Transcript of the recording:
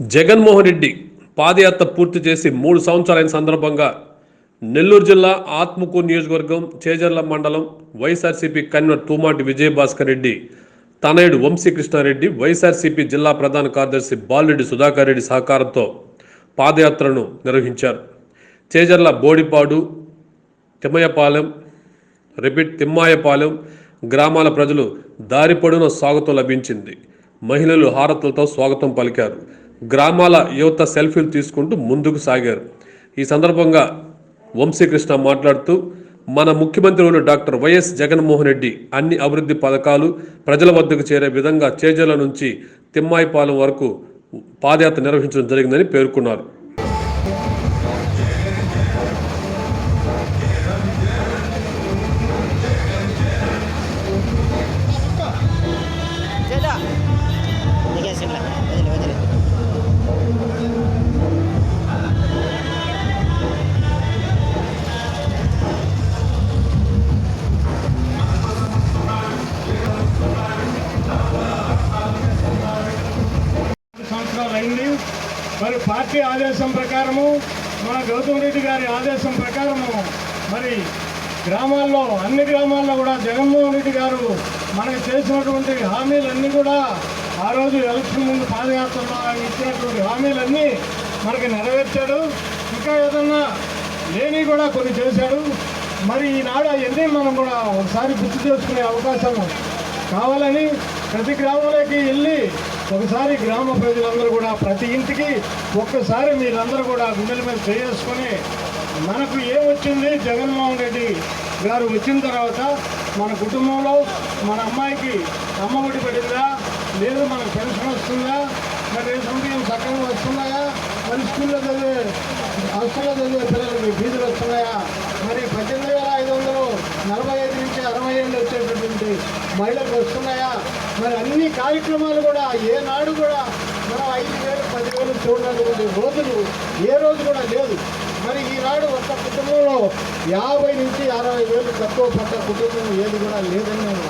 జగన్మోహన్ రెడ్డి పాదయాత్ర పూర్తి చేసి మూడు సంవత్సరాలైన సందర్భంగా నెల్లూరు జిల్లా ఆత్మకూరు నియోజకవర్గం చేజర్ల మండలం Y S R C P convener Thumati Vijayabhaskar Reddy తనయుడు Vamsi Krishna Reddy Y S R C P జిల్లా ప్రధాన కార్యదర్శి బాలరెడ్డి సుధాకర్ రెడ్డి సహకారంతో పాదయాత్రను నిర్వహించారు. చేజర్ల బోడిపాడు తిమ్మయపాలెం రిపీట్ తిమ్మాయపాలెం గ్రామాల ప్రజలు దారి పొడవున స్వాగతం లభించింది. మహిళలు హారతులతో స్వాగతం పలికారు. గ్రామాల యువత సెల్ఫీలు తీసుకుంటూ ముందుకు సాగారు. ఈ సందర్భంగా వంశీకృష్ణ మాట్లాడుతూ మన ముఖ్యమంత్రులు డాక్టర్ వైఎస్ జగన్మోహన్ రెడ్డి అన్ని అభివృద్ధి పథకాలు ప్రజల వద్దకు చేరే విధంగా చేజల నుంచి తిమ్మాయిపాలెం వరకు పాదయాత్ర నిర్వహించడం జరిగిందని పేర్కొన్నారు. సంవత్సరాలు అయింది. మరి పార్టీ ఆదేశం ప్రకారము మన గౌతమ్ రెడ్డి గారి ఆదేశం ప్రకారము మరి గ్రామాల్లో అన్ని గ్రామాల్లో కూడా జగన్మోహన్ రెడ్డి గారు మనకు చేసినటువంటి హామీలన్నీ కూడా ఆ రోజు ఎలక్షన్ ముందు పాదయాత్రలో ఆయన ఇచ్చినటువంటి హామీలన్నీ మనకి నెరవేర్చాడు. ఇంకా ఏదన్నా లేని కూడా కొన్ని చేశాడు. మరి ఈనాడు అవన్నీ మనం కూడా ఒకసారి గుర్తు చేసుకునే అవకాశం కావాలని ప్రతి గ్రామంలోకి వెళ్ళి ఒకసారి గ్రామ ప్రజలందరూ కూడా ప్రతి ఇంటికి ఒక్కసారి మీరందరూ కూడా గుండెల మీద చేసుకొని మనకు ఏమొచ్చింది జగన్మోహన్ రెడ్డి గారు వచ్చిన తర్వాత మన కుటుంబంలో మన అమ్మాయికి అమ్మ ఒడి పడిందా? లేదు మన పెన్షన్ వస్తుందా? మరి రేషన్ ఏం సక్రమంగా వస్తున్నాయా? మరి స్కూల్లో చదివే హాస్టల్లో చదివే పిల్లలకి ఫీజులు వస్తున్నాయా? మరి పద్దెనిమిది వేల ఐదు వందలు నలభై ఐదు నుంచి అరవై ఏళ్ళు వచ్చేటటువంటి మహిళలకు వస్తున్నాయా? మరి అన్ని కార్యక్రమాలు కూడా ఏనాడు కూడా మనం ఐదు వేలు పదివేలు చూడనటువంటి రోజులు ఏ రోజు కూడా లేదు. మరి ఈనాడు ఒక కుటుంబంలో యాభై నుంచి అరవై వేలు తక్కువ పడ్డ కుటుంబం ఏది కూడా లేదని నేను